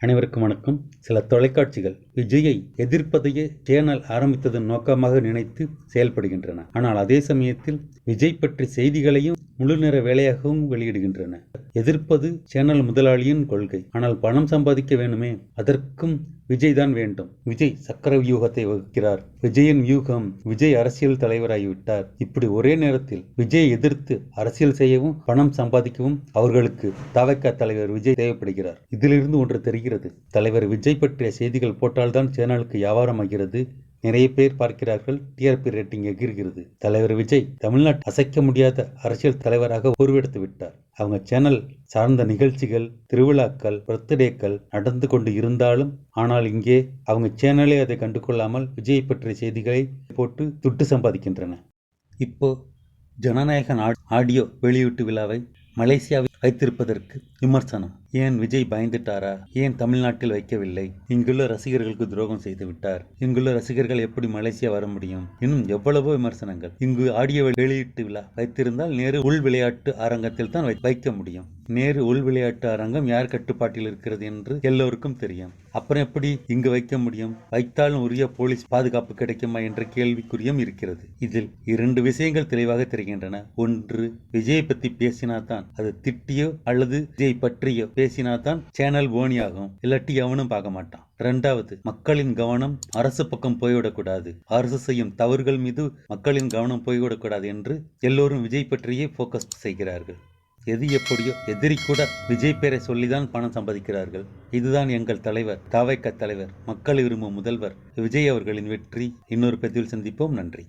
அனைவருக்கும் வணக்கம். சில தொலைக்காட்சிகள் விஜயை எதிர்ப்பதையே சேனல் ஆரம்பித்ததன் நோக்கமாக நினைத்து செயல்படுகின்றன. ஆனால் அதே சமயத்தில் விஜய் பற்றி செய்திகளையும் முழு நேர வேலையாகவும் வெளியிடுகின்றன. எதிர்ப்பது சேனல் முதலாளியின் கொள்கை. ஆனால் பணம் சம்பாதிக்க வேண்டுமே அதற்கும் விஜய் தான் வேண்டும். விஜய் சக்கர வியூகத்தை வகுக்கிறார். விஜயின் வியூகம் விஜய் அரசியல் தலைவராகிவிட்டார். இப்படி ஒரே நேரத்தில் விஜய் எதிர்த்து அரசியல் செய்யவும் பணம் சம்பாதிக்கவும் அவர்களுக்கு தவக்க தலைவர் விஜய் தேவைப்படுகிறார். இதிலிருந்து ஒன்று தெரிகிறது. தலைவர் விஜய் பற்றிய செய்திகள் போட்டால் போட்டால்தான் சேனலுக்கு வியாபாரம் ஆகிறது. நிறைய பேர் பார்க்கிறார்கள் டிஆர்பி ரேட்டிங் எகிர்கிறது தலைவர் விஜய் தமிழ்நாட்டு அசைக்க முடியாத அரசியல் தலைவராக உருவெடுத்து விட்டார். அவங்க சேனல் சார்ந்த நிகழ்ச்சிகள் திருவிழாக்கள் பர்த்டேக்கள் நடந்து கொண்டு இருந்தாலும் ஆனால் இங்கே அவங்க சேனலே அதை கண்டுகொள்ளாமல் விஜய் பற்றிய செய்திகளை போட்டு துட்டு சம்பாதிக்கின்றன. இப்போ ஜனநாயகன் ஆடியோ வெளியீட்டு விழாவை மலேசியாவில் வைத்திருப்பதற்கு விமர்சனம். ஏன் விஜய் பயந்துட்டாரா? ஏன் தமிழ்நாட்டில் வைக்கவில்லை? இங்குள்ள ரசிகர்களுக்கு துரோகம் செய்து விட்டார். இங்குள்ள ரசிகர்கள் எப்படி மலேசியா வர முடியும்? இன்னும் எவ்வளவோ விமர்சனங்கள். இங்கு ஆடியோ வெளியீட்டு விழா வைத்திருந்தால் நேரு உள் விளையாட்டு அரங்கத்தில் தான் வை- வைக்க முடியும். நேரு உள் விளையாட்டு அரங்கம் யார் கட்டுப்பாட்டில் இருக்கிறது என்று எல்லோருக்கும் தெரியும். அப்புறம் எப்படி இங்கு வைக்க முடியும்? வைத்தாலும் உரிய போலீஸ் பாதுகாப்பு கிடைக்குமா என்ற கேள்விக்குறியும் இருக்கிறது. இதில் இரண்டு விஷயங்கள் தெளிவாக தெரிகின்றன. ஒன்று விஜயை பற்றி பேசினாதான் அது திட்டியோ அல்லது விஜய் பற்றியோ பேசினாதான் சேனல் போனியாகும் இல்லாட்டி எவனும் பார்க்க மாட்டான். இரண்டாவது மக்களின் கவனம் அரசு பக்கம் போய்விடக்கூடாது. அரசு செய்யும் தவறுகள் மீது மக்களின் கவனம் போய்விடக்கூடாது என்று எல்லோரும் விஜய் பற்றியே ஃபோக்கஸ் செய்கிறார்கள். எது எப்படியோ எதிரி கூட விஜய் பேரை சொல்லிதான் பணம் சம்பாதிக்கிறார்கள். இதுதான் எங்கள் தலைவர் தாவைக்க தலைவர் மக்கள் விரும்பும் முதல்வர் விஜய் அவர்களின் வெற்றி. இன்னொரு பதிவில் சந்திப்போம். நன்றி.